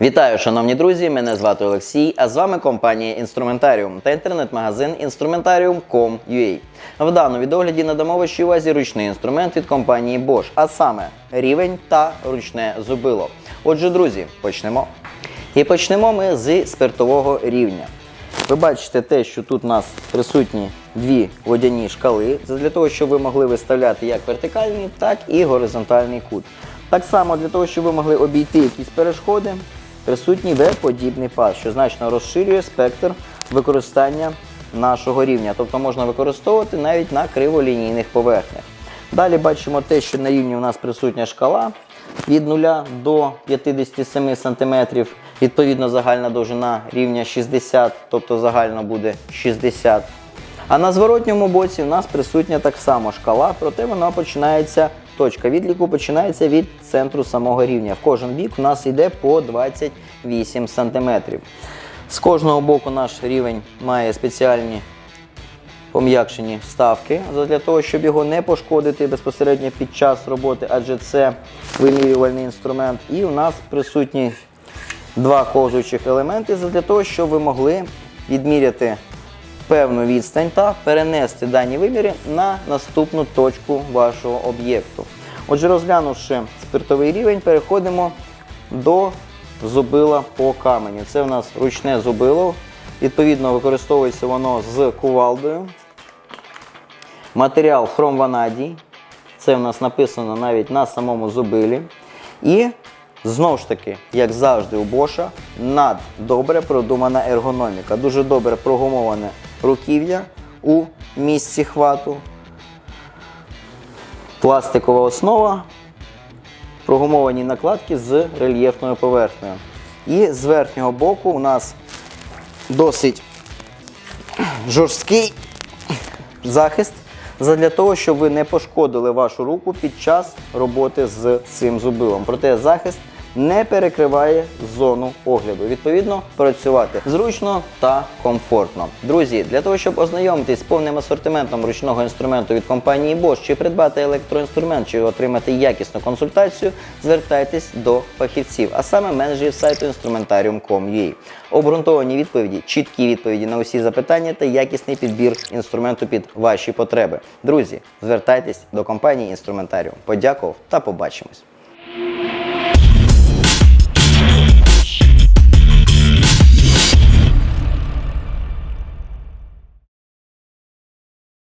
Вітаю, шановні друзі! Мене звати Олексій, а з вами компанія Інструментаріум та інтернет-магазин Instrumentarium.com.ua. В даному відогляді надамо вашій увазі ручний інструмент від компанії Bosch, а саме рівень та ручне зубило. Отже, друзі, почнемо. І почнемо ми з спиртового рівня. Ви бачите те, що тут у нас присутні дві водяні шкали. Для того, щоб ви могли виставляти як вертикальний, так і горизонтальний кут. Так само для того, щоб ви могли обійти якісь перешкоди, присутній В-подібний паз, що значно розширює спектр використання нашого рівня.Тобто можна використовувати навіть на криволінійних поверхнях. Далі бачимо те, що на рівні у нас присутня шкала від 0 до 57 см. Відповідно, загальна довжина рівня 60, тобто загально буде 60. А на зворотньому боці у нас присутня так само шкала, проте вона починається, точка відліку починається від центру самого рівня. В кожен бік у нас йде по 28 см. З кожного боку наш рівень має спеціальні пом'якшені вставки для того, щоб його не пошкодити безпосередньо під час роботи, адже це вимірювальний інструмент. І у нас присутні два ковзуючих елементи для того, щоб ви могли відміряти певну відстань та перенести дані виміри на наступну точку вашого об'єкту. Отже, розглянувши спиртовий рівень, переходимо до зубила по каменю. Це у нас ручне зубило. Відповідно, використовується воно з кувалдою. Матеріал хромванадій. Це в нас написано навіть на самому зубилі. І знову ж таки, як завжди у Боша, наддобре продумана ергономіка. Дуже добре прогумоване руків'я у місці хвату. Пластикова основа, прогумовані накладки з рельєфною поверхнею. І з верхнього боку у нас досить жорсткий захист для того, щоб ви не пошкодили вашу руку під час роботи з цим зубилом. Проте захист не перекриває зону огляду. Відповідно, працювати зручно та комфортно. Друзі, для того, щоб ознайомитись з повним асортиментом ручного інструменту від компанії Bosch, чи придбати електроінструмент, чи отримати якісну консультацію, звертайтесь до фахівців, а саме менеджерів сайту instrumentarium.com.ua. Обґрунтовані відповіді, чіткі відповіді на усі запитання та якісний підбір інструменту під ваші потреби. Друзі, звертайтесь до компанії Інструментаріум. Подякував та побачимось.